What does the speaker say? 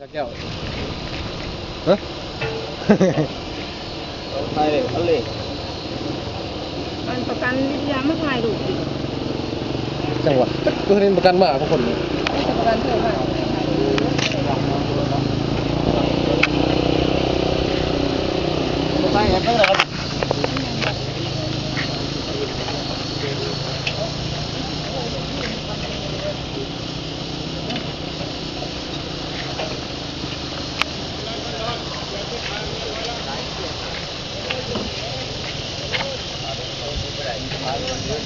ก็เกี่ยวฮะไปอะไรอันประกันวิทยามากมายดูจังหวะเออเล่นประกันมาทุกคนประกันเท่าไหร่ไปยังไงครับ Terima kasih.